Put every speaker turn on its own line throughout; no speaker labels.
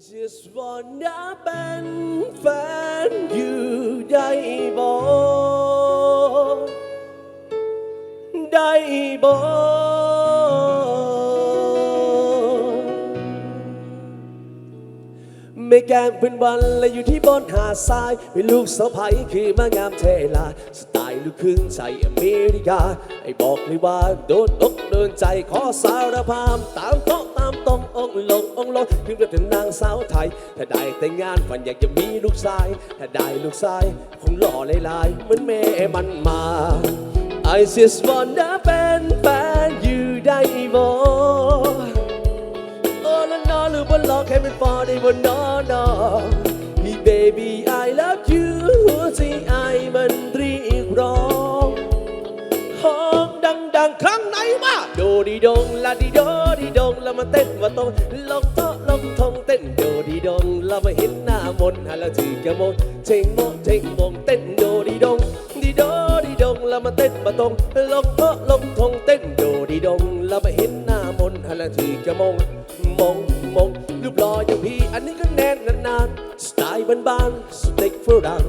just wanna เป็นแฟนอ แกมเป็นวันและอยู่ที่บนหาดทรายเป็นลูกสะใภ้คือมางามเทลาสไตล์ลูกครึ่งใจอเมริกาไอ้บอกเลยว่าโดนอกโดนใจขอสารภาพตามโต๊ะตามตรงองลงองค์ลงถึงจะถึงนางสาวไทย ถ้าได้แต่งงานฝันอยากจะมีลูกชาย ถ้าได้ลูกชายคงหล่อลายๆเหมือนแม่มันมา I just wanna เป็นแฟนอยู่ได้บ่ โอ้ละนอหรือว่าหลอกให้มันฟอได้บนนอนอ Hey baby I love you หัวใจไอมันเรียกร้องห้องดังๆ ครั้งไหนมาโดดีดงลาดีโดดีดงแล้วมาเต้นมาตรงลงโต๊ะลงทองเต้นโดดีดงแล้วมาเห็นหน้ามนต์ฮะแล้วจีกระโมงเชงโมงเชงโมงเต้นโดดีดงดีโดดีดงแล้วมาเต้นมาตรงลงโต๊ะลงทองเต้นโดดีดงแล้วมาเห็นหน้า มนต์ฮะแล้วจีกระมงมงมงรูปหล่ออย่างพี่ อันนี้ก็แน่นนานๆสไตล์บ้านๆสเต็กฝรั่ง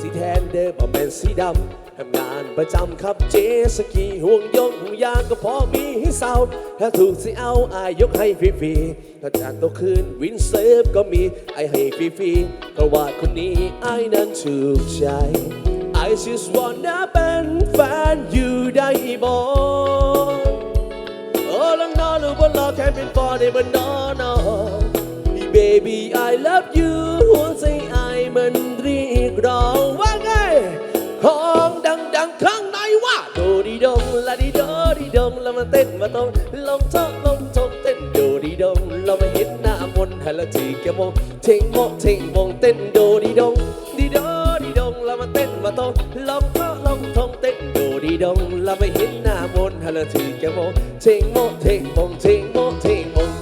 สีแทนเดิมเอาเป็นสีดำทำงานประจำครับเจสกีห่วงยงห่วงยางก็พอมีให้เศร้าถ้าถูกสิเอาอายยกให้ฟรีๆถ้าจานโตวคืนวินเซิร์ฟก็มีไอให้ฟรีๆเพราะว่าคนนี้ไอนั้นถูกใจ I just wanna เป็นแฟนอยู่ได้บ่ โอ้ลังนอนหรือว่ารอแค่เป็นฟอได้บนนอนอ Baby I love you หัวใจไอมันเรียกร้องว่าไงห้องดังๆข้างในว่าโดดีดงลาดีโดดีดงแล้วมาเต้นมาตรงลงทอกลงทงเต้นโดดีดงเรามาเห็นหน้ามนต์ฮัลโหลจีแกโมงเทงโมเทงมงเต้นโดดีดงามนต์ฮัลโหลจีแกโมงเทงโมเทงโมงเทงโมเทงโมง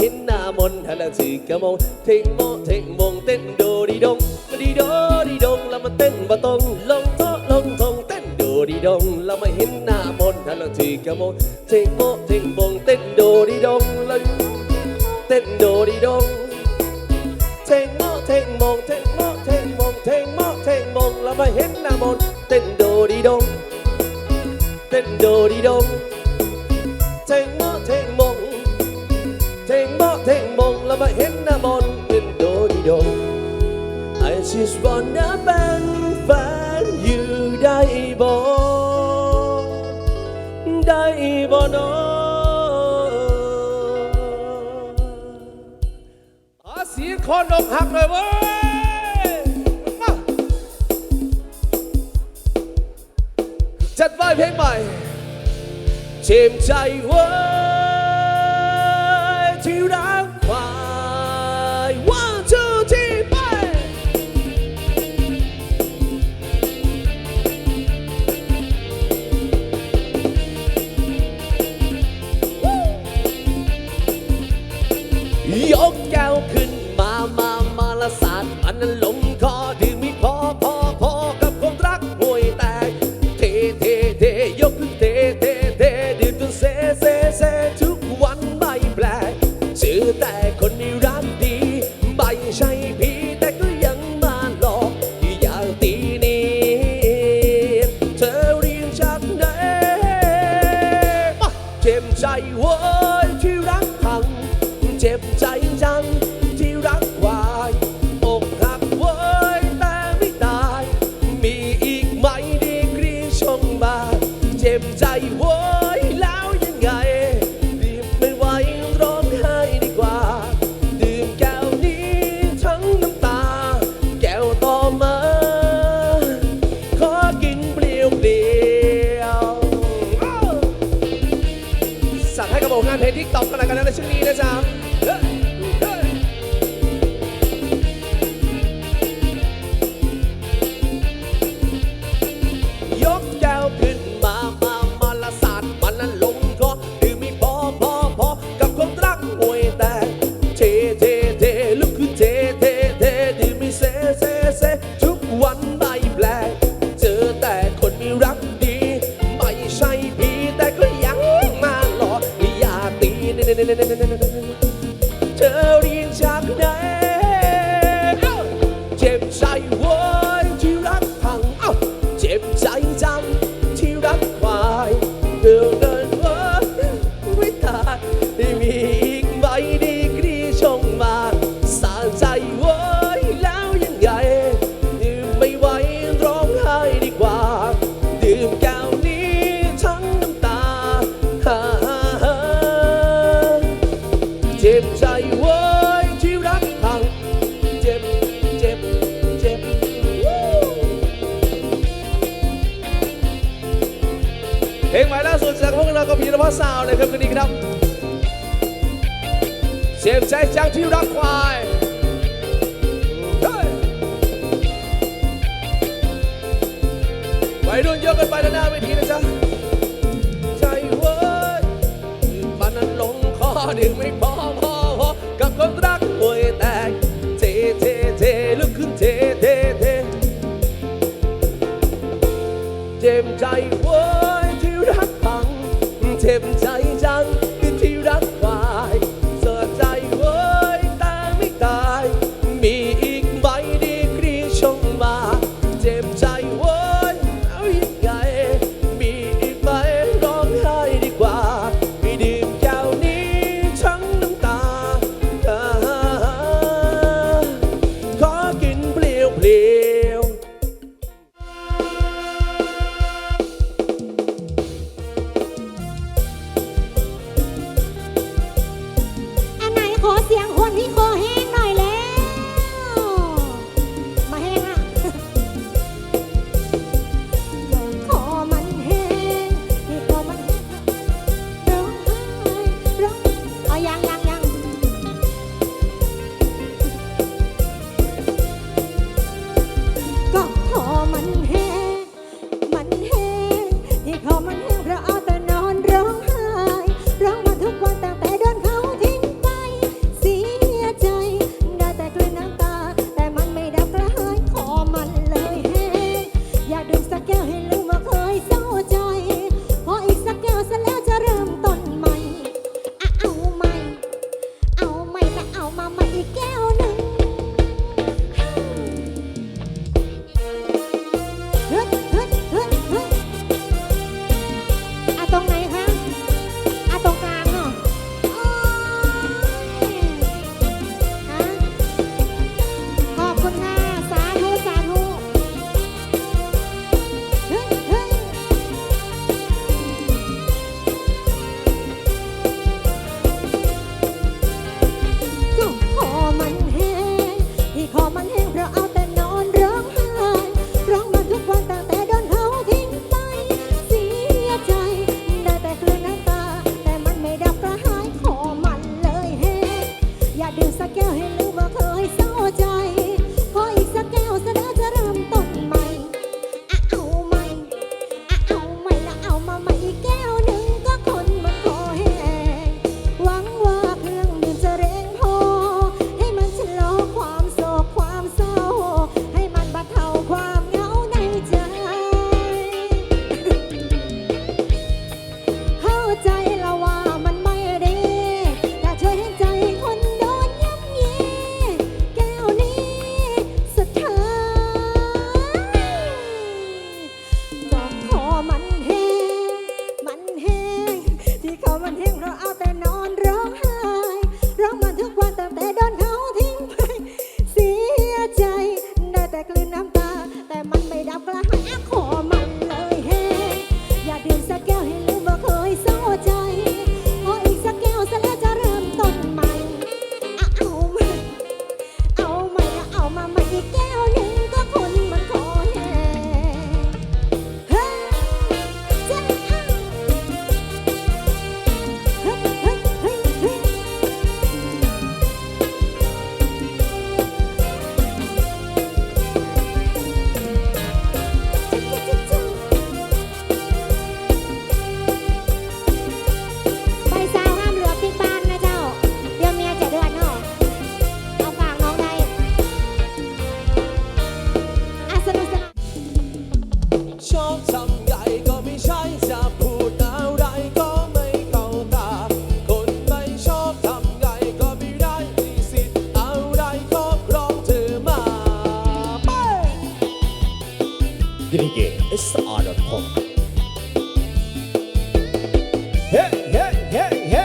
เอ้ยหัวใจอายห้องดังว่าโดดีดงดีโดดีดงแล้วมาเต้นมาโตลงโต๊ะลงทงเต้นโดดีดงแล้วมาเห็นหน้ามนต์ฮัลโหลสีกระมงเทงโมเแล้วมาเห็นหน้ามนต์ฮัลเทงโมเทงโมงเต้นโดดีดงแล้วเต้นโดดีดงเทงโมเทงมงเทงโมเทงมงเทงโมเทงมงแล้วมาเห็นโดดีโดดีดงเทงโมเทงมงเทงโมเทงมงแล้วมาเห็นหน้ามนต์เต้นโดดีดง I just wanna เป็นแฟนอยู่ได้บ่ได้บ่เนาะอาเสียงคอนอกหักเลยเว้ยจัดไว้เพลงใหม่เจ็บใจเว้ย เว้ยที่รักพัง เจ็บใจจัง ในทิกตอกกันแล้วกันนะในช่วงนี้นะจ๊ะ นภาสสาวเลยครับคืนนี้ครับเสียใจจังที่รักควายไปรุ่นเยอะกันไปด้านหน้าเวทีนะจ๊ะใจเว้ยมันนั้นลงคอดึงไม่พอพอพอกับคนรักป่วยแตกเทเทเทลุกขึ้นเทเทเทเจ็บ
ใจเว้ย gringesr.com เฮ้เฮ้เฮ้เฮ้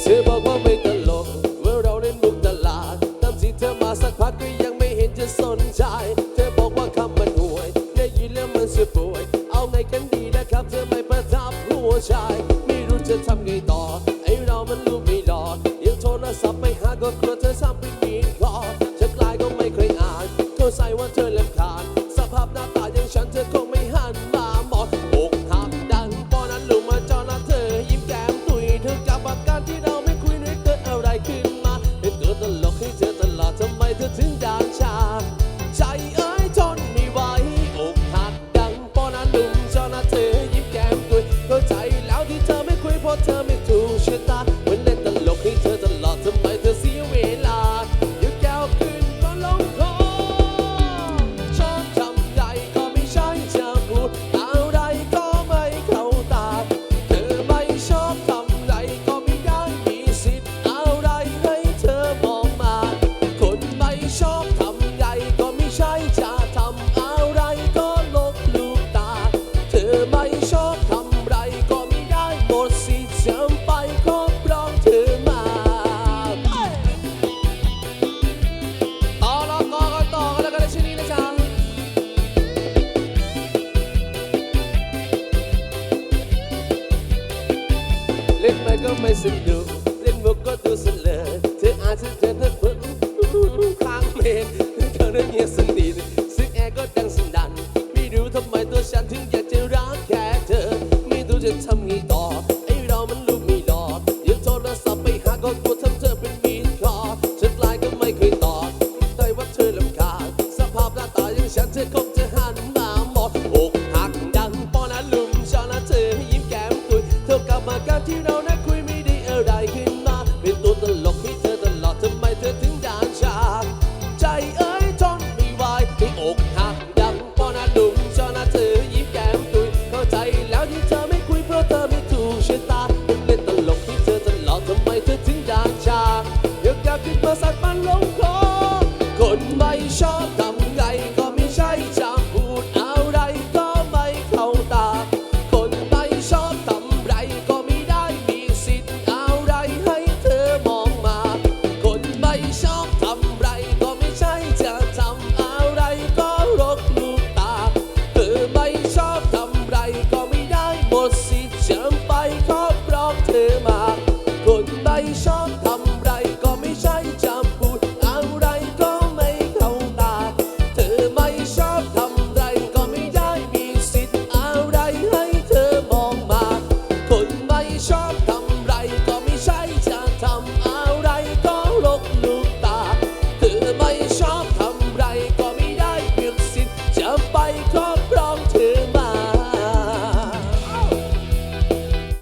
เธอบอกว่าไม่ตลกเมื่อเราเล่นมุก
ตลาดตามที่เธอมาสักพักก็ยังไม่เห็นจะสนใจ เธอบอกว่าคำมันห่วย ได้ยินแล้วมันเสียป่วย เอาไงกันดีนะครับ เธอไม่ประทับหัวใจ็ไม่สนุกเล่นมุกก็ดูสเลอเธออาจจะเจอเธอเพิ่งข้างเพลงเธอนั้นเงียสนิทซึ่งแอร์ก็ดังสนั่นไม่รู้ทำไมตัวฉันถึงอยากจะรักแค่เธอ ไม่รู้จะทำไง